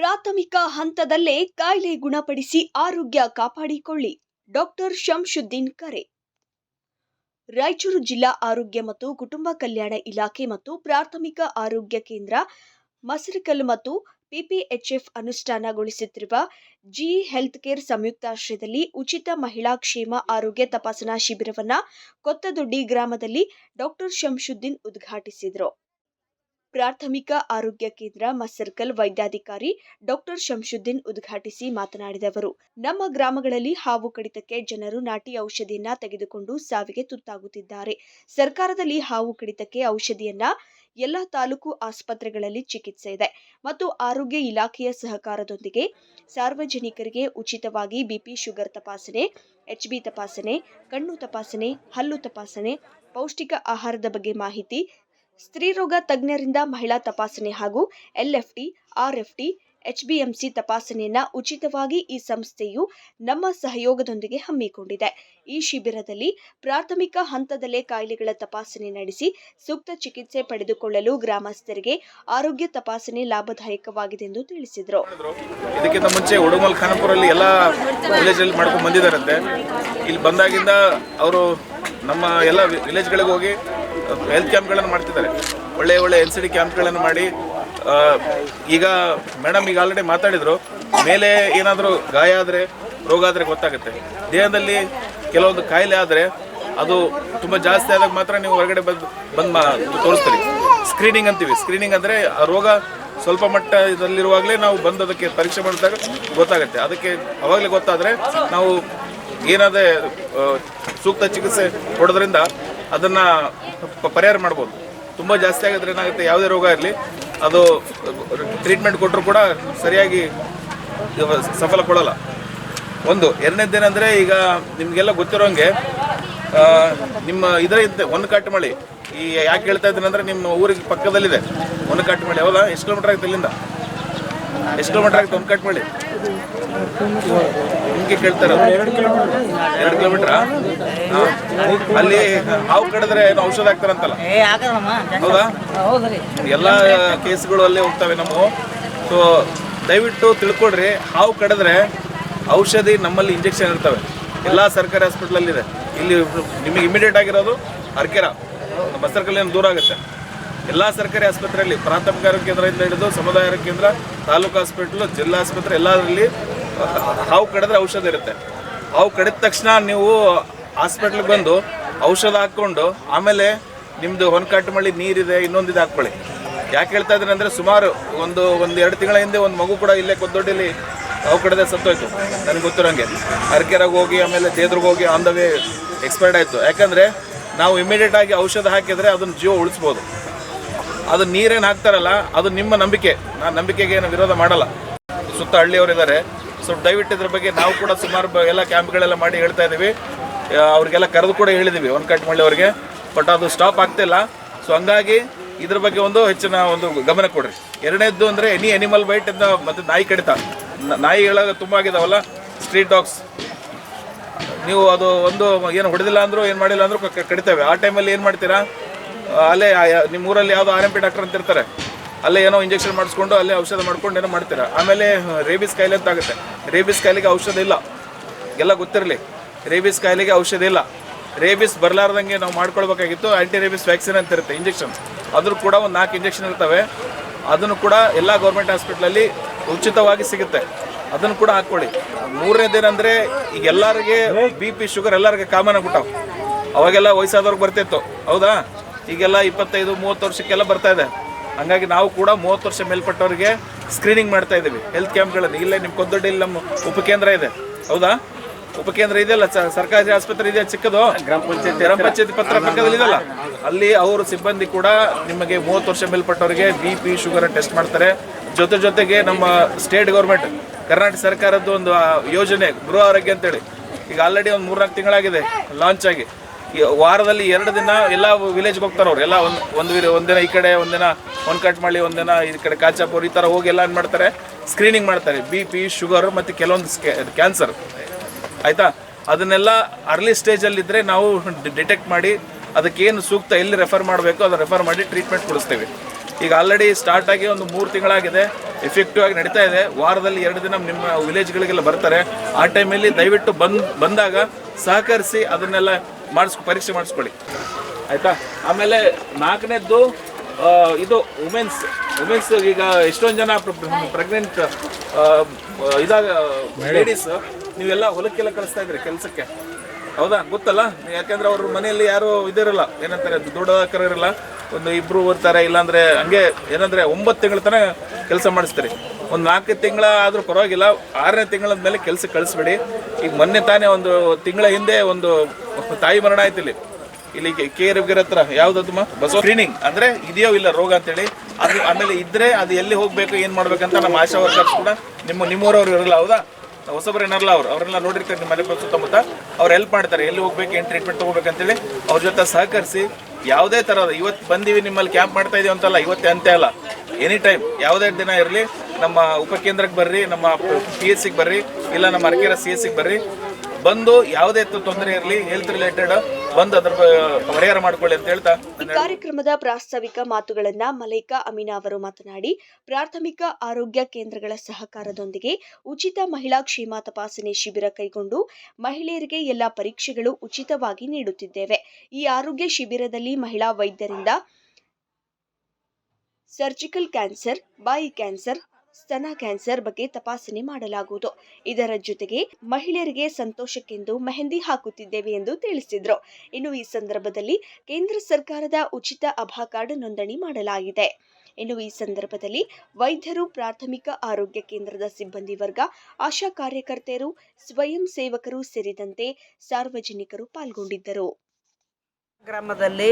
ಪ್ರಾಥಮಿಕ ಹಂತದಲ್ಲೇ ಕಾಯಿಲೆ ಗುಣಪಡಿಸಿ ಆರೋಗ್ಯ ಕಾಪಾಡಿಕೊಳ್ಳಿ. ಡಾಕ್ಟರ್ ಶಂಶುದ್ದೀನ್ ಕರೆ. ರಾಯಚೂರು ಜಿಲ್ಲಾ ಆರೋಗ್ಯ ಮತ್ತು ಕುಟುಂಬ ಕಲ್ಯಾಣ ಇಲಾಖೆ ಮತ್ತು ಪ್ರಾಥಮಿಕ ಆರೋಗ್ಯ ಕೇಂದ್ರ ಮಸರಕಲ್ ಮತ್ತು ಪಿಪಿಎಚ್ಎಫ್ ಅನುಷ್ಠಾನಗೊಳಿಸುತ್ತಿರುವ ಜಿ ಹೆಲ್ತ್ ಕೇರ್ ಸಂಯುಕ್ತಾಶ್ರಯದಲ್ಲಿ ಉಚಿತ ಮಹಿಳಾ ಕ್ಷೇಮ ಆರೋಗ್ಯ ತಪಾಸಣಾ ಶಿಬಿರವನ್ನು ಕೊತ್ತದೊಡ್ಡಿ ಗ್ರಾಮದಲ್ಲಿ ಡಾಕ್ಟರ್ ಶಂಶುದ್ದೀನ್ ಉದ್ಘಾಟಿಸಿದರು. ಪ್ರಾಥಮಿಕ ಆರೋಗ್ಯ ಕೇಂದ್ರ ಮಸರ್ಕಲ್ ವೈದ್ಯಾಧಿಕಾರಿ ಡಾಕ್ಟರ್ ಶಂಶುದ್ದೀನ್ ಉದ್ಘಾಟಿಸಿ ಮಾತನಾಡಿದ ಅವರು, ನಮ್ಮ ಗ್ರಾಮಗಳಲ್ಲಿ ಹಾವು ಕಡಿತಕ್ಕೆ ಜನರು ನಾಟಿ ಔಷಧಿಯನ್ನ ತೆಗೆದುಕೊಂಡು ಸಾವಿಗೆ ತುತ್ತಾಗುತ್ತಿದ್ದಾರೆ. ಸರ್ಕಾರದಲ್ಲಿ ಹಾವು ಕಡಿತಕ್ಕೆ ಔಷಧಿಯನ್ನ ಎಲ್ಲ ತಾಲೂಕು ಆಸ್ಪತ್ರೆಗಳಲ್ಲಿ ಚಿಕಿತ್ಸೆ ಇದೆ ಮತ್ತು ಆರೋಗ್ಯ ಇಲಾಖೆಯ ಸಹಕಾರದೊಂದಿಗೆ ಸಾರ್ವಜನಿಕರಿಗೆ ಉಚಿತವಾಗಿ ಬಿಪಿ ಶುಗರ್ ತಪಾಸಣೆ ಎಚ್ಬಿ ತಪಾಸಣೆ, ಕಣ್ಣು ತಪಾಸಣೆ, ಹಲ್ಲು ತಪಾಸಣೆ, ಪೌಷ್ಟಿಕ ಆಹಾರದ ಬಗ್ಗೆ ಮಾಹಿತಿ ಸ್ತ್ರೀರೋಗ ತಜ್ಞರಿಂದ ಮಹಿಳಾ ತಪಾಸಣೆ ಹಾಗೂ ಎಲ್ಎಫ್ಟಿ, ಆರ್ಎಫ್ಟಿ, ಎಚ್ಬಿಎಂಸಿ ತಪಾಸಣೆಯನ್ನ ಉಚಿತವಾಗಿ ಈ ಸಂಸ್ಥೆಯು ನಮ್ಮ ಸಹಯೋಗದೊಂದಿಗೆ ಹಮ್ಮಿಕೊಂಡಿದೆ. ಈ ಶಿಬಿರದಲ್ಲಿ ಪ್ರಾಥಮಿಕ ಹಂತದಲ್ಲೇ ಕಾಯಿಲೆಗಳ ತಪಾಸಣೆ ನಡೆಸಿ ಸೂಕ್ತ ಚಿಕಿತ್ಸೆ ಪಡೆದುಕೊಳ್ಳಲು ಗ್ರಾಮಸ್ಥರಿಗೆ ಆರೋಗ್ಯ ತಪಾಸಣೆ ಲಾಭದಾಯಕವಾಗಿದೆ ಎಂದು ತಿಳಿಸಿದರು. ಇದಕ್ಕಿಂತ ಮುಂಚೆ ಉಡುಮಲ್, ಖಾನಪುರಲ್ಲಿ ಎಲ್ಲ ವಿಲೇಜಲ್ಲಿ ಮಾಡ್ಕೊಂಡು ಬಂದಿದ್ದಾರಂತೆ. ಇಲ್ಲಿ ಬಂದಾಗಿಂದ ಅವರು ನಮ್ಮ ಎಲ್ಲ ವಿಲೇಜ್ಗಳಿಗೆ ಹೋಗಿ ಹೆಲ್ತ್ ಕ್ಯಾಂಪ್ಗಳನ್ನು ಮಾಡ್ತಿದ್ದಾರೆ. ಒಳ್ಳೆ ಒಳ್ಳೆ ಎನ್ ಸಿ ಡಿ ಕ್ಯಾಂಪ್ಗಳನ್ನು ಮಾಡಿ ಈಗ ಮೇಡಮ್ ಈಗ ಆಲ್ರೆಡಿ ಮಾತಾಡಿದರು, ಮೇಲೆ ಏನಾದರೂ ಗಾಯ ಆದರೆ, ರೋಗ ಆದರೆ ಗೊತ್ತಾಗುತ್ತೆ. ದೇಹದಲ್ಲಿ ಕೆಲವೊಂದು ಕಾಯಿಲೆ ಆದರೆ ಅದು ತುಂಬ ಜಾಸ್ತಿ ಆದಾಗ ಮಾತ್ರ ನೀವು ಹೊರಗಡೆ ಬಂದು ಬಂದು ಮಾ, ತೋರಿಸ್ತೀರಿ. ಸ್ಕ್ರೀನಿಂಗ್ ಅಂತೀವಿ. ಸ್ಕ್ರೀನಿಂಗ್ ಅಂದರೆ ಆ ರೋಗ ಸ್ವಲ್ಪ ಮಟ್ಟದಲ್ಲಿರುವಾಗಲೇ ನಾವು ಬಂದು ಅದಕ್ಕೆ ಪರೀಕ್ಷೆ ಮಾಡಿದಾಗ ಗೊತ್ತಾಗುತ್ತೆ. ಅದಕ್ಕೆ ಅವಾಗಲೇ ಗೊತ್ತಾದರೆ ನಾವು ಏನಾದರೆ ಸೂಕ್ತ ಚಿಕಿತ್ಸೆ ಕೊಡೋದ್ರಿಂದ ಅದನ್ನು ಪರಿಹಾರ ಮಾಡ್ಬೋದು. ತುಂಬ ಜಾಸ್ತಿ ಆಗಿದ್ರೆ ಏನಾಗುತ್ತೆ, ಯಾವುದೇ ರೋಗ ಇರಲಿ, ಅದು ಟ್ರೀಟ್ಮೆಂಟ್ ಕೊಟ್ಟರು ಕೂಡ ಸರಿಯಾಗಿ ಸಫಲ ಕೊಡಲ್ಲ. ಒಂದು, ಎರಡನೇದೇನೆಂದ್ರೆ ಈಗ ನಿಮಗೆಲ್ಲ ಗೊತ್ತಿರೋಂಗೆ ನಿಮ್ಮ ಇದರ ಇದ್ದೆ ಒಂದು ಕಾಟು ಮಳಿ ಈ ಯಾಕೆ ಹೇಳ್ತಾ ಇದ್ದೀನಿ ಅಂದರೆ ನಿಮ್ಮ ಊರಿಗೆ ಪಕ್ಕದಲ್ಲಿದೆ ಒಂದು ಕಾಟು ಮಳಿ ಹೌದಾ? ಎಷ್ಟು ಕಿಲೋಮೀಟರ್ ಆಗುತ್ತೆ ಇಲ್ಲಿಂದ? ಎಷ್ಟು ಕಿಲೋಮೀಟರ್ ಆಗುತ್ತೆ ಒಂದು ಕಾಟು ಮಳಿ ಕೇಳ್ತಾರ ಎರಡು ಕಿಲೋಮೀಟ್ರಾ. ಅಲ್ಲಿ ಹಾವು ಕಡಿದ್ರೆ ಏನು ಔಷಧ ಹಾಕ್ತಾರಂತಲ್ಲ? ಹೌದಾ? ಎಲ್ಲ ಕೇಸ್ಗಳು ಅಲ್ಲೇ ಹೋಗ್ತವೆ ನಮ್ಮ ಸೊ ದಯವಿಟ್ಟು ತಿಳ್ಕೊಡ್ರಿ ಹಾವು ಕಡಿದ್ರೆ ಔಷಧಿ ನಮ್ಮಲ್ಲಿ ಇಂಜೆಕ್ಷನ್ ಇರ್ತವೆ. ಎಲ್ಲ ಸರ್ಕಾರಿ ಹಾಸ್ಪಿಟ್ಲಲ್ಲಿದೆ ಇಲ್ಲಿ ನಿಮಗೆ ಇಮಿಡಿಯೇಟ್ ಆಗಿರೋದು ಅರ್ಕೆರ ನಮ್ಮ ಸರ್ಕಲ್ ದೂರ ಆಗುತ್ತೆ. ಎಲ್ಲ ಸರ್ಕಾರಿ ಆಸ್ಪತ್ರೆಯಲ್ಲಿ ಪ್ರಾಥಮಿಕ ಆರೋಗ್ಯ ಕೇಂದ್ರದಿಂದ ಹಿಡಿದು ಸಮುದಾಯ ಆರೋಗ್ಯ ಕೇಂದ್ರ ತಾಲೂಕು ಹಾಸ್ಪಿಟ್ಲು ಜಿಲ್ಲಾ ಆಸ್ಪತ್ರೆ ಎಲ್ಲದರಲ್ಲಿ ಹಾವು ಕಡಿದ್ರೆ ಔಷಧ ಇರುತ್ತೆ. ಹಾವು ಕಡಿದ ತಕ್ಷಣ ನೀವು ಹಾಸ್ಪಿಟ್ಲಿಗೆ ಬಂದು ಔಷಧ ಹಾಕ್ಕೊಂಡು ಆಮೇಲೆ ನಿಮ್ಮದು ಹೊನ್ಕಾಟು ಮಳಿ ನೀರಿದೆ ಇನ್ನೊಂದಿದೆ ಹಾಕ್ಕೊಳ್ಳಿ. ಯಾಕೆ ಹೇಳ್ತಾ ಇದ್ರೆ ಅಂದರೆ ಸುಮಾರು ಒಂದು ಒಂದು ಎರಡು ತಿಂಗಳ ಹಿಂದೆ ಒಂದು ಮಗು ಕೂಡ ಇಲ್ಲೇ ಕೊದ್ದೊಡ್ಡಿಲಿ ಹಾವು ಕಡದೆ ಸತ್ತೋಯ್ತು. ನನಗೆ ಗೊತ್ತಿರೋಂಗೆ ಅರಕೆರಾಗ ಹೋಗಿ, ಆಮೇಲೆ ದೇದ್ರಿಗೆ ಹೋಗಿ ಆನ್ ದ ವೇ ಎಕ್ಸ್ಪೈರ್ಡ್ ಆಯಿತು. ಯಾಕಂದರೆ ನಾವು ಇಮಿಡಿಯೇಟ್ ಆಗಿ ಔಷಧ ಹಾಕಿದರೆ ಅದನ್ನು ಜೀವ ಉಳಿಸ್ಬೋದು. ಅದು ನೀರೇನು ಹಾಕ್ತಾರಲ್ಲ, ಅದು ನಿಮ್ಮ ನಂಬಿಕೆ. ನಾನು ನಂಬಿಕೆಗೆ ಏನು ವಿರೋಧ ಮಾಡಲ್ಲ. ಸುತ್ತ ಹಳ್ಳಿಯವರಿದ್ದಾರೆ. ಸೊ ದಯವಿಟ್ಟು ಇದ್ರ ಬಗ್ಗೆ ನಾವು ಕೂಡ ಸುಮಾರು ಎಲ್ಲ ಕ್ಯಾಂಪ್ಗಳೆಲ್ಲ ಮಾಡಿ ಹೇಳ್ತಾ ಇದ್ದೀವಿ ಅವ್ರಿಗೆಲ್ಲ ಕರೆದು ಕೂಡ ಹೇಳಿದ್ದೀವಿ ಒಂದು ಕಟ್ ಅವರಿಗೆ. ಬಟ್ ಅದು ಸ್ಟಾಪ್ ಆಗ್ತಿಲ್ಲ ಸೊ ಹಂಗಾಗಿ ಇದ್ರ ಬಗ್ಗೆ ಒಂದು ಹೆಚ್ಚಿನ ಒಂದು ಗಮನ ಕೊಡ್ರಿ. ಎರಡನೇದ್ದು ಅಂದರೆ ಎನಿ ಎನಿಮಲ್ ಬೈಟ್ ಇಂದ ಮತ್ತು ನಾಯಿ ಕಡಿತ. ನಾಯಿ ನಾಯಿಗಳ ತುಂಬ ಆಗಿದಾವಲ್ಲ ಸ್ಟ್ರೀಟ್ ಡಾಗ್ಸ್ ನೀವು ಅದು ಒಂದು ಏನು ಹೊಡೆದಿಲ್ಲ ಅಂದರೂ, ಏನು ಮಾಡಿಲ್ಲ ಅಂದರೂ ಕಡಿತವೆ. ಆ ಟೈಮಲ್ಲಿ ಏನು ಮಾಡ್ತೀರಾ? ಅಲ್ಲೇ ನಿಮ್ಮ ಊರಲ್ಲಿ ಯಾವುದೋ ಆರ್ ಎಂ ಪಿ ಡಾಕ್ಟರ್ ಅಂತ ಇರ್ತಾರೆ ಅಲ್ಲೇ ಏನೋ ಇಂಜೆಕ್ಷನ್ ಮಾಡಿಸ್ಕೊಂಡು ಅಲ್ಲೇ ಔಷಧ ಮಾಡ್ಕೊಂಡು ಏನೋ ಮಾಡ್ತೀರಾ? ಆಮೇಲೆ ರೇಬಿಸ್ ಕಾಯಿಲೆ ಅಂತ ಆಗುತ್ತೆ. ರೇಬಿಸ್ ಕಾಯಿಲೆಗೆ ಔಷಧ ಇಲ್ಲ. ಎಲ್ಲ ಗೊತ್ತಿರಲಿ. ರೇಬಿಸ್ ಕಾಯಿಲೆಗೆ ಔಷಧ ಇಲ್ಲ. ರೇಬಿಸ್ ಬರಲಾರ್ದಂಗೆ ನಾವು ಮಾಡ್ಕೊಳ್ಬೇಕಾಗಿತ್ತು. ಆ್ಯಂಟಿ ರೇಬಿಸ್ ವ್ಯಾಕ್ಸಿನ್ ಅಂತ ಇರುತ್ತೆ ಇಂಜೆಕ್ಷನ್. ಅದ್ರ ಕೂಡ ಒಂದು ನಾಲ್ಕು ಇಂಜೆಕ್ಷನ್ ಇರ್ತವೆ. ಅದನ್ನು ಕೂಡ ಎಲ್ಲ ಗೌರ್ಮೆಂಟ್ ಹಾಸ್ಪಿಟ್ಲಲ್ಲಿ ಉಚಿತವಾಗಿ ಸಿಗುತ್ತೆ. ಅದನ್ನು ಕೂಡ ಹಾಕ್ಕೊಳ್ಳಿ. ಮೂರನೇದೇನೆಂದರೆ ಈಗ ಎಲ್ಲರಿಗೆ ಬಿ ಪಿ ಶುಗರ್ ಎಲ್ಲರಿಗೆ ಕಾಮನ್ ಆಗ್ಬಿಟ್ಟಾವ. ಅವಾಗೆಲ್ಲ ವಯಸ್ಸಾದವ್ರಿಗೆ ಬರ್ತಿತ್ತು. ಹೌದಾ? ಈಗೆಲ್ಲ ಇಪ್ಪತ್ತೈದು, ಮೂವತ್ತು ವರ್ಷಕ್ಕೆಲ್ಲ ಬರ್ತಾ ಇದೆ. ಹಂಗಾಗಿ ನಾವು ಕೂಡ ಮೂವತ್ತು ವರ್ಷ ಮೇಲ್ಪಟ್ಟವರಿಗೆ ಸ್ಕ್ರೀನಿಂಗ್ ಮಾಡ್ತಾ ಇದ್ದೀವಿ. ಹೆಲ್ತ್ ಕ್ಯಾಂಪ್ಗಳಲ್ಲಿ ಇಲ್ಲೇ ನಿಮ್ಮ ಕೊದ್ದೊಡ್ಡಿಲ್ಲಿ ನಮ್ಮ ಉಪಕೇಂದ್ರ ಇದೆ. ಹೌದಾ? ಉಪಕೇಂದ್ರ ಇದೆಯಲ್ಲ ಸರ್ಕಾರಿ ಆಸ್ಪತ್ರೆ ಇದೆ ಚಿಕ್ಕದು? ಗ್ರಾಮ ಪಂಚಾಯತ್ ಗ್ರಾಮ ಪಂಚಾಯತ್ ಪತ್ರ ಪಕ್ಕದಲ್ಲಿ ಇದೆಯಲ್ಲ? ಅಲ್ಲಿ ಅವರು ಸಿಬ್ಬಂದಿ ಕೂಡ ನಿಮಗೆ ಮೂವತ್ತು ವರ್ಷ ಮೇಲ್ಪಟ್ಟವರಿಗೆ ಬಿ ಪಿ ಶುಗರ್ ಟೆಸ್ಟ್ ಮಾಡ್ತಾರೆ. ಜೊತೆ ಜೊತೆಗೆ ನಮ್ಮ ಸ್ಟೇಟ್ ಗೌರ್ಮೆಂಟ್ ಕರ್ನಾಟಕ ಸರ್ಕಾರದ್ದು ಒಂದು ಯೋಜನೆ ಗೃಹ ಆರೋಗ್ಯ ಅಂತೇಳಿ. ಈಗ ಆಲ್ರೆಡಿ ಒಂದು ಮೂರ್ನಾಲ್ಕು ತಿಂಗಳಾಗಿದೆ ಲಾಂಚ್ ಆಗಿ. ವಾರದಲ್ಲಿ ಎರಡು ದಿನ ಎಲ್ಲ ವಿಲೇಜ್ಗೆ ಹೋಗ್ತಾರೆ ಅವ್ರು. ಎಲ್ಲ ಒಂದು ಒಂದು ಒಂದಿನ ಈ ಕಡೆ ಒಂದಿನ ಒಂದು ಕಟ್ ಮಾಡಿ ಒಂದಿನ ಈ ಕಡೆ ಕಾಚಾಪುರ್ ಈ ಥರ ಹೋಗಿ ಎಲ್ಲ ಏನು ಮಾಡ್ತಾರೆ? ಸ್ಕ್ರೀನಿಂಗ್ ಮಾಡ್ತಾರೆ. ಬಿ ಪಿ ಶುಗರ್ ಮತ್ತು ಕೆಲವೊಂದು ಕ್ಯಾನ್ಸರ್ ಆಯಿತಾ? ಅದನ್ನೆಲ್ಲ ಅರ್ಲಿ ಸ್ಟೇಜಲ್ಲಿದ್ದರೆ ನಾವು ಡಿಟೆಕ್ಟ್ ಮಾಡಿ ಅದಕ್ಕೇನು ಸೂಕ್ತ ಎಲ್ಲಿ ರೆಫರ್ ಮಾಡಬೇಕು ಅದು ರೆಫರ್ ಮಾಡಿ ಟ್ರೀಟ್ಮೆಂಟ್ ಕೊಡಿಸ್ತೇವೆ. ಈಗ ಆಲ್ರೆಡಿ ಸ್ಟಾರ್ಟ್ ಆಗಿ ಒಂದು ಮೂರು ತಿಂಗಳಾಗಿದೆ. ಎಫೆಕ್ಟಿವ್ ಆಗಿ ನಡೀತಾ ಇದೆ. ವಾರದಲ್ಲಿ ಎರಡು ದಿನ ನಿಮ್ಮ ವಿಲೇಜ್ಗಳಿಗೆಲ್ಲ ಬರ್ತಾರೆ. ಆ ಟೈಮಲ್ಲಿ ದಯವಿಟ್ಟು ಬಂದ್, ಬಂದಾಗ ಸಹಕರಿಸಿ ಅದನ್ನೆಲ್ಲ ಮಾಡಿಸ್ ಪರೀಕ್ಷೆ ಮಾಡಿಸ್ಕೊಳ್ಳಿ. ಆಯಿತಾ? ಆಮೇಲೆ ನಾಲ್ಕನೇದ್ದು ಇದು ವುಮೆನ್ಸ್ ವುಮೆನ್ಸ್ ಈಗ ಎಷ್ಟೊಂದು ಜನ ಪ್ರೆಗ್ನೆಂಟ್ ಇದಾಗ ಲೇಡೀಸ್ ನೀವೆಲ್ಲ ಹೊಲಕ್ಕೆಲ್ಲ ಕಳಿಸ್ತಾ ಇದ್ರಿ ಕೆಲಸಕ್ಕೆ. ಹೌದಾ? ಗೊತ್ತಲ್ಲ? ಯಾಕಂದ್ರೆ ಅವ್ರ ಮನೆಯಲ್ಲಿ ಯಾರು ಇದಿರಲ್ಲ. ಏನಂತಾರೆ ದೊಡ್ಡ ಇರಲ್ಲ ಒಂದು ಇಬ್ರು ಓದ್ತಾರೆ ಇಲ್ಲಾಂದ್ರೆ ಹಂಗೆ ಏನಂದ್ರೆ ಒಂಬತ್ತು ತಿಂಗಳ ತನಕ ಕೆಲಸ ಮಾಡಿಸ್ತೀರಿ. ಒಂದು ನಾಲ್ಕು ತಿಂಗಳ ಆದರೂ ಪರವಾಗಿಲ್ಲ, ಆರನೇ ತಿಂಗಳ ಮೇಲೆ ಕೆಲಸ ಕಳಿಸ್ಬೇಡಿ. ಈಗ ಮೊನ್ನೆ ತಾನೇ ಒಂದು ತಿಂಗಳ ಹಿಂದೆ ಒಂದು ತಾಯಿ ಮರಣ ಆಯ್ತು ಇಲ್ಲಿ ಇಲ್ಲಿ ಕೆ ಆರ್ ಹತ್ರ ಯಾವ್ದು ಬಸ್ ಸ್ಕ್ರೀನಿಂಗ್ ಅಂದ್ರೆ ಇದೆಯೋ ಇಲ್ಲ ರೋಗ ಅಂತೇಳಿ. ಅದು ಆಮೇಲೆ ಇದ್ರೆ ಅದು ಎಲ್ಲಿ ಹೋಗ್ಬೇಕು, ಏನ್ ಮಾಡ್ಬೇಕಂತ ನಮ್ಮ ಆಶಾ ವರ್ಕರ್ಸ್ ಕೂಡ ನಿಮ್ಮ ನಿಮ್ಮೂರವ್ರು ಇರಲ್ಲ, ಹೌದಾ? ಹೊಸಬ್ರು ಏನಾರಲ್ಲ ಅವ್ರು. ಅವರೆಲ್ಲ ನೋಡಿರ್ತಾರೆ ನಿಮ್ಮ ಮನೆ ಸುತ್ತಮುತ್ತ. ಅವ್ರು ಹೆಲ್ಪ್ ಮಾಡ್ತಾರೆ. ಎಲ್ಲಿ ಹೋಗ್ಬೇಕು, ಏನು ಟ್ರೀಟ್ಮೆಂಟ್ ತಗೋಬೇಕಂತೇಳಿ. ಅವ್ರ ಜೊತೆ ಸಹಕರಿಸಿ ಯಾವುದೇ ಥರದ ಇವತ್ತು ಬಂದೀವಿ ನಿಮ್ಮಲ್ಲಿ ಕ್ಯಾಂಪ್ ಮಾಡ್ತಾ ಇದೀವಿ ಅಂತಲ್ಲ, ಇವತ್ತೇ ಅಂತೆ ಅಲ್ಲ. ಎನಿ ಟೈಮ್ ಯಾವುದೇ ದಿನ ಇರಲಿ ನಮ್ಮ ಉಪಕೇಂದ್ರಕ್ಕೆ ಬರ್ರಿ ನಮ್ಮ ಪಿ ಎಸ್ ಸಿಗೆ ಬರ್ರಿ ಇಲ್ಲ ನಮ್ಮ ಅರಕೆರೆ ಸಿ ಎಸ್ ಸಿಗೆ ಬರ್ರಿ. ಬಂದು ಯಾವುದೇ ತೊಂದರೆ ಇರಲಿ ಹೆಲ್ತ್ ರಿಲೇಟೆಡ್ ಬಂದು ಅದ್ರ ಪರಿಹಾರ ಮಾಡ್ಕೊಳ್ಳಿ ಅಂತ ಹೇಳ್ತಾ ಈ ಕಾರ್ಯಕ್ರಮದ ಪ್ರಾಸ್ತಾವಿಕ ಮಾತುಗಳನ್ನ ಮಲೈಕಾ ಅಮೀನಾ ಅವರು ಮಾತನಾಡಿ ಪ್ರಾಥಮಿಕ ಆರೋಗ್ಯ ಕೇಂದ್ರಗಳ ಸಹಕಾರದೊಂದಿಗೆ ಉಚಿತ ಮಹಿಳಾ ಕ್ಷೇಮ ತಪಾಸಣೆ ಶಿಬಿರ ಕೈಗೊಂಡು ಮಹಿಳೆಯರಿಗೆ ಎಲ್ಲ ಪರೀಕ್ಷೆಗಳು ಉಚಿತವಾಗಿ ನೀಡುತ್ತಿದ್ದೇವೆ. ಈ ಆರೋಗ್ಯ ಶಿಬಿರದಲ್ಲಿ ಮಹಿಳಾ ವೈದ್ಯರಿಂದ ಸರ್ಜಿಕಲ್ ಕ್ಯಾನ್ಸರ್ ಬಾಯಿ ಕ್ಯಾನ್ಸರ್ ಸ್ತನ ಕ್ಯಾನ್ಸರ್ ಬಗ್ಗೆ ತಪಾಸಣೆ ಮಾಡಲಾಗುವುದು. ಇದರ ಜೊತೆಗೆ ಮಹಿಳೆಯರಿಗೆ ಸಂತೋಷಕ್ಕೆಂದು ಮೆಹಂದಿ ಹಾಕುತ್ತಿದ್ದೇವೆ ಎಂದು ತಿಳಿಸಿದ್ರು. ಇನ್ನು ಈ ಸಂದರ್ಭದಲ್ಲಿ ಕೇಂದ್ರ ಸರ್ಕಾರದ ಉಚಿತ ಅಭಾ ಕಾರ್ಡ್ ನೋಂದಣಿ ಮಾಡಲಾಗಿದೆ. ಇನ್ನು ಈ ಸಂದರ್ಭದಲ್ಲಿ ವೈದ್ಯರು, ಪ್ರಾಥಮಿಕ ಆರೋಗ್ಯ ಕೇಂದ್ರದ ಸಿಬ್ಬಂದಿ ವರ್ಗ, ಆಶಾ ಕಾರ್ಯಕರ್ತೆಯರು, ಸ್ವಯಂ ಸೇವಕರು ಸೇರಿದಂತೆ ಸಾರ್ವಜನಿಕರು ಪಾಲ್ಗೊಂಡಿದ್ದರು. ಗ್ರಾಮದಲ್ಲಿ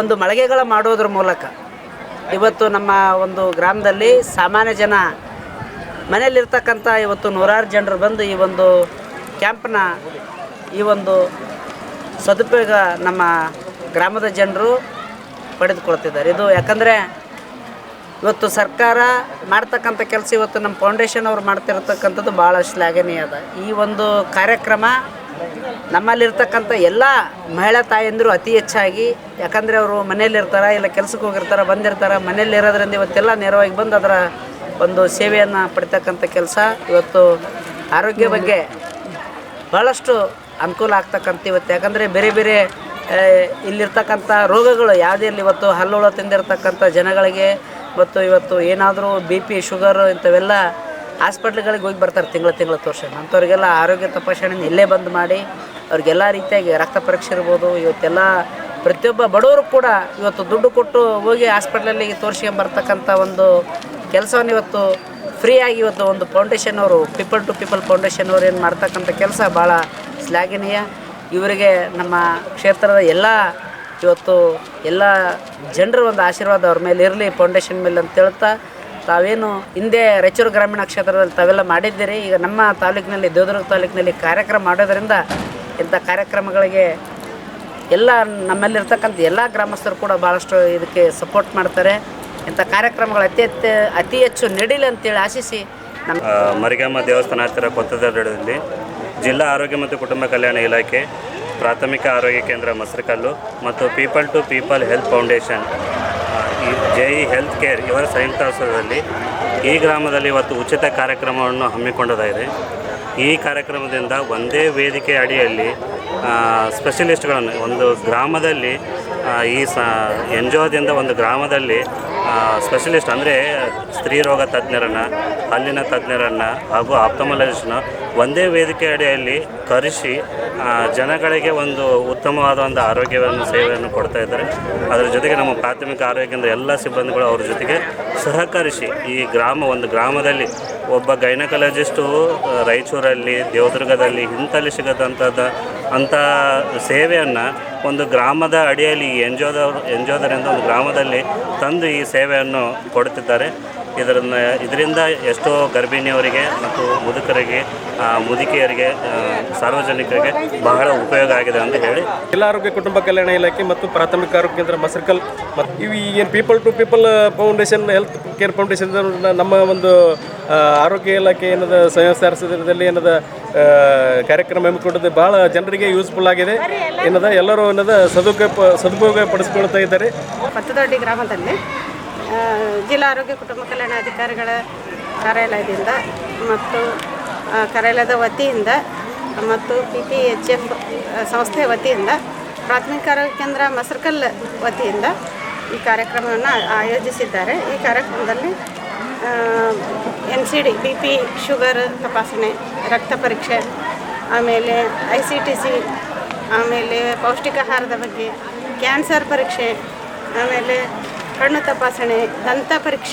ಒಂದು ಮಳಿಗೆಗಳ ಮಾಡೋದ್ರ ಮೂಲಕ ಇವತ್ತು ನಮ್ಮ ಒಂದು ಗ್ರಾಮದಲ್ಲಿ ಸಾಮಾನ್ಯ ಜನ ಮನೆಯಲ್ಲಿರ್ತಕ್ಕಂಥ ಇವತ್ತು ನೂರಾರು ಜನರು ಬಂದು ಈ ಒಂದು ಕ್ಯಾಂಪ್ನ ಈ ಒಂದು ಸದುಪಯೋಗ ನಮ್ಮ ಗ್ರಾಮದ ಜನರು ಪಡೆದುಕೊಳ್ತಿದ್ದಾರೆ. ಇದು ಯಾಕಂದರೆ ಇವತ್ತು ಸರ್ಕಾರ ಮಾಡ್ತಕ್ಕಂಥ ಕೆಲಸ ಇವತ್ತು ನಮ್ಮ ಫೌಂಡೇಶನ್ ಅವ್ರು ಮಾಡ್ತಿರ್ತಕ್ಕಂಥದ್ದು ಭಾಳ ಶ್ಲಾಘನೀಯ ಅದ. ಈ ಒಂದು ಕಾರ್ಯಕ್ರಮ ನಮ್ಮಲ್ಲಿರ್ತಕ್ಕಂಥ ಎಲ್ಲ ಮಹಿಳಾ ತಾಯಂದಿರು ಅತಿ ಹೆಚ್ಚಾಗಿ, ಯಾಕಂದರೆ ಅವರು ಮನೆಯಲ್ಲಿರ್ತಾರೆ, ಇಲ್ಲ ಕೆಲಸಕ್ಕೆ ಹೋಗಿರ್ತಾರೆ, ಬಂದಿರ್ತಾರೆ ಮನೆಯಲ್ಲಿ ಇರೋದ್ರಿಂದ ಇವತ್ತೆಲ್ಲ ನೇರವಾಗಿ ಬಂದು ಅದರ ಒಂದು ಸೇವೆಯನ್ನು ಪಡಿತಕ್ಕಂಥ ಕೆಲಸ. ಇವತ್ತು ಆರೋಗ್ಯ ಬಗ್ಗೆ ಭಾಳಷ್ಟು ಅನುಕೂಲ ಆಗ್ತಕ್ಕಂಥ ಇವತ್ತು. ಯಾಕಂದರೆ ಬೇರೆ ಬೇರೆ ಇಲ್ಲಿರ್ತಕ್ಕಂಥ ರೋಗಗಳು ಯಾವುದೇ ಇರಲಿ, ಇವತ್ತು ಹಲ್ಲುಳ ತಿಂದಿರ್ತಕ್ಕಂಥ ಜನಗಳಿಗೆ, ಮತ್ತು ಇವತ್ತು ಏನಾದರೂ ಬಿ ಪಿ, ಶುಗರು ಇಂಥವೆಲ್ಲ ಹಾಸ್ಪಿಟ್ಲ್ಗಳಿಗೆ ಹೋಗಿ ಬರ್ತಾರೆ ತಿಂಗಳ ತಿಂಗಳ ತೋರ್ಸೋ ಅಂಥವ್ರಿಗೆಲ್ಲ ಆರೋಗ್ಯ ತಪಾಸಣೆ ಇಲ್ಲೇ ಬಂದು ಮಾಡಿ ಅವ್ರಿಗೆಲ್ಲ ರೀತಿಯಾಗಿ ರಕ್ತ ಪರೀಕ್ಷೆ ಇರ್ಬೋದು, ಇವತ್ತೆಲ್ಲ ಪ್ರತಿಯೊಬ್ಬ ಬಡವರು ಕೂಡ ಇವತ್ತು ದುಡ್ಡು ಕೊಟ್ಟು ಹೋಗಿ ಹಾಸ್ಪಿಟ್ಲಲ್ಲಿ ತೋರಿಸ್ಕೊಂಬರ್ತಕ್ಕಂಥ ಒಂದು ಕೆಲಸವನ್ನು ಇವತ್ತು ಫ್ರೀಯಾಗಿ ಇವತ್ತು ಒಂದು ಫೌಂಡೇಶನ್ ಅವರು ಪೀಪಲ್ ಟು ಪೀಪಲ್ ಫೌಂಡೇಶನ್ ಅವರು ಏನು ಮಾಡ್ತಕ್ಕಂಥ ಕೆಲಸ ಭಾಳ ಶ್ಲಾಘನೀಯ. ಇವರಿಗೆ ನಮ್ಮ ಕ್ಷೇತ್ರದ ಎಲ್ಲ ಇವತ್ತು ಎಲ್ಲ ಜನರ ಒಂದು ಆಶೀರ್ವಾದ ಅವ್ರ ಮೇಲೆ ಇರಲಿ ಫೌಂಡೇಶನ್ ಮೇಲೆ ಅಂತ ಹೇಳ್ತಾ ತಾವೇನು ಹಿಂದೆ ರಾಯಚೂರು ಗ್ರಾಮೀಣ ಕ್ಷೇತ್ರದಲ್ಲಿ ತಾವೆಲ್ಲ ಮಾಡಿದ್ದೀರಿ, ಈಗ ನಮ್ಮ ತಾಲೂಕಿನಲ್ಲಿ ದೇವದುರ್ಗ ತಾಲೂಕಿನಲ್ಲಿ ಕಾರ್ಯಕ್ರಮ ಮಾಡೋದರಿಂದ ಇಂಥ ಕಾರ್ಯಕ್ರಮಗಳಿಗೆ ಎಲ್ಲ ನಮ್ಮಲ್ಲಿರ್ತಕ್ಕಂಥ ಎಲ್ಲ ಗ್ರಾಮಸ್ಥರು ಕೂಡ ಭಾಳಷ್ಟು ಇದಕ್ಕೆ ಸಪೋರ್ಟ್ ಮಾಡ್ತಾರೆ. ಇಂಥ ಕಾರ್ಯಕ್ರಮಗಳು ಅತಿ ಅತಿ ಅತಿ ಹೆಚ್ಚು ನಡೀಲಿ ಅಂತೇಳಿ ಆಶಿಸಿ ನಮ್ಮ ಮರಿಗಮ್ಮ ದೇವಸ್ಥಾನ ಹತ್ತಿರ ಕೊತ್ತದಡ್ಡದಲ್ಲಿ ಜಿಲ್ಲಾ ಆರೋಗ್ಯ ಮತ್ತು ಕುಟುಂಬ ಕಲ್ಯಾಣ ಇಲಾಖೆ ಪ್ರಾಥಮಿಕ ಆರೋಗ್ಯ ಕೇಂದ್ರ ಮಸರಕಲ್ಲು ಮತ್ತು people to people health foundation J health care ಇವರ ಸಂಯುಕ್ತಾಶ್ರಯದಲ್ಲಿ ಈ ಗ್ರಾಮದಲ್ಲಿ ಇವತ್ತು ಉಚಿತ ಕಾರ್ಯಕ್ರಮವನ್ನು ಹಮ್ಮಿಕೊಂಡದಾಗಿದೆ ಈ ಕಾರ್ಯಕ್ರಮದಿಂದ ಒಂದೇ ವೇದಿಕೆ ಅಡಿಯಲ್ಲಿ ಸ್ಪೆಷಲಿಸ್ಟ್ಗಳನ್ನು ಒಂದು ಗ್ರಾಮದಲ್ಲಿ ಈ ಸ ಎನ್ ಜಿ ಒದಿಂದ ಒಂದು ಗ್ರಾಮದಲ್ಲಿ ಸ್ಪೆಷಲಿಸ್ಟ್ ಅಂದರೆ ಸ್ತ್ರೀ ರೋಗ ತಜ್ಞರನ್ನು, ಹಲ್ಲಿನ ತಜ್ಞರನ್ನು ಹಾಗೂ ಆಪ್ತಮಾಲಜಿಸ್ಟ್ನ ಒಂದೇ ವೇದಿಕೆ ಅಡಿಯಲ್ಲಿ ಕರೆಸಿ ಜನಗಳಿಗೆ ಒಂದು ಉತ್ತಮವಾದ ಒಂದು ಆರೋಗ್ಯವನ್ನು, ಸೇವೆಯನ್ನು ಕೊಡ್ತಾ ಇದ್ದಾರೆ. ಅದರ ಜೊತೆಗೆ ನಮ್ಮ ಪ್ರಾಥಮಿಕ ಆರೋಗ್ಯ ಎಲ್ಲ ಸಿಬ್ಬಂದಿಗಳು ಅವ್ರ ಜೊತೆಗೆ ಸಹಕರಿಸಿ ಈ ಗ್ರಾಮ, ಒಂದು ಗ್ರಾಮದಲ್ಲಿ ಒಬ್ಬ ಗೈನಕಾಲಜಿಸ್ಟು ರಾಯಚೂರಲ್ಲಿ, ದೇವದುರ್ಗದಲ್ಲಿ ಇಂಥಲ್ಲಿ ಸಿಗದಂಥದ್ದು ಅಂಥ ಸೇವೆಯನ್ನು ಒಂದು ಗ್ರಾಮದ ಅಡಿಯಲ್ಲಿ ಎನ್ ಜಿ ಒದವರು ಒಂದು ಗ್ರಾಮದಲ್ಲಿ ತಂದು ಈ ಸೇವೆಯನ್ನು ಕೊಡುತ್ತಿದ್ದಾರೆ. ಇದರನ್ನ ಇದರಿಂದ ಎಷ್ಟೋ ಗರ್ಭಿಣಿಯವರಿಗೆ ಮತ್ತು ಮುದುಕರಿಗೆ ಆ, ಮುದುಕಿಯರಿಗೆ ಸಾರ್ವಜನಿಕರಿಗೆ ಬಹಳ ಉಪಯೋಗ ಆಗಿದೆ ಅಂತ ಹೇಳಿ. ಜಿಲ್ಲಾ ಆರೋಗ್ಯ ಕುಟುಂಬ ಕಲ್ಯಾಣ ಇಲಾಖೆ ಮತ್ತು ಪ್ರಾಥಮಿಕ ಆರೋಗ್ಯ ಕೇಂದ್ರ ಮಸರ್ಕಲ್ ಮತ್ತು ಇವು ಏನು people to people foundation health care foundation ನಮ್ಮ ಒಂದು ಆರೋಗ್ಯ ಇಲಾಖೆ ಏನದ ಸಂಸ್ಥಾರದಲ್ಲಿ ಏನದ ಕಾರ್ಯಕ್ರಮ ಹಮ್ಮಿಕೊಂಡಿದ್ದು ಭಾಳ ಜನರಿಗೆ ಯೂಸ್ಫುಲ್ ಆಗಿದೆ. ಏನದ ಎಲ್ಲರೂ ಏನದ ಸದುಪಯೋಗ ಸದುಪಯೋಗ ಪಡಿಸ್ಕೊಳ್ತಾ ಇದ್ದಾರೆ. ಪತ್ತದೊಡ್ಡಿ ಗ್ರಾಮದಲ್ಲಿ ಜಿಲ್ಲಾ ಆರೋಗ್ಯ ಕುಟುಂಬ ಕಲ್ಯಾಣ ಅಧಿಕಾರಿಗಳ ಕಾರ್ಯಾಲಯದಿಂದ ಮತ್ತು ಕಾರ್ಯಾಲಯದ ವತಿಯಿಂದ ಮತ್ತು ಪಿ ಪಿ ಎಚ್ ಎಫ್ ಸಂಸ್ಥೆ ವತಿಯಿಂದ, ಪ್ರಾಥಮಿಕ ಆರೋಗ್ಯ ಕೇಂದ್ರ ಮಸರ್ಕಲ್ ವತಿಯಿಂದ ಈ ಕಾರ್ಯಕ್ರಮವನ್ನು ಆಯೋಜಿಸಿದ್ದಾರೆ. ಈ ಕಾರ್ಯಕ್ರಮದಲ್ಲಿ N C D B P sugar ತಪಾಸಣೆ, ರಕ್ತ ಪರೀಕ್ಷೆ, ಆಮೇಲೆ ಐ ಸಿ ಟಿ ಸಿ ಆಮೇಲೆ ಪೌಷ್ಟಿಕಾಹಾರದ ಬಗ್ಗೆ, ಕ್ಯಾನ್ಸರ್ ಪರೀಕ್ಷೆ, ಆಮೇಲೆ ಕಣ್ಣು ತಪಾಸಣೆ ದಂತ ಪರೀಕ್ಷೆ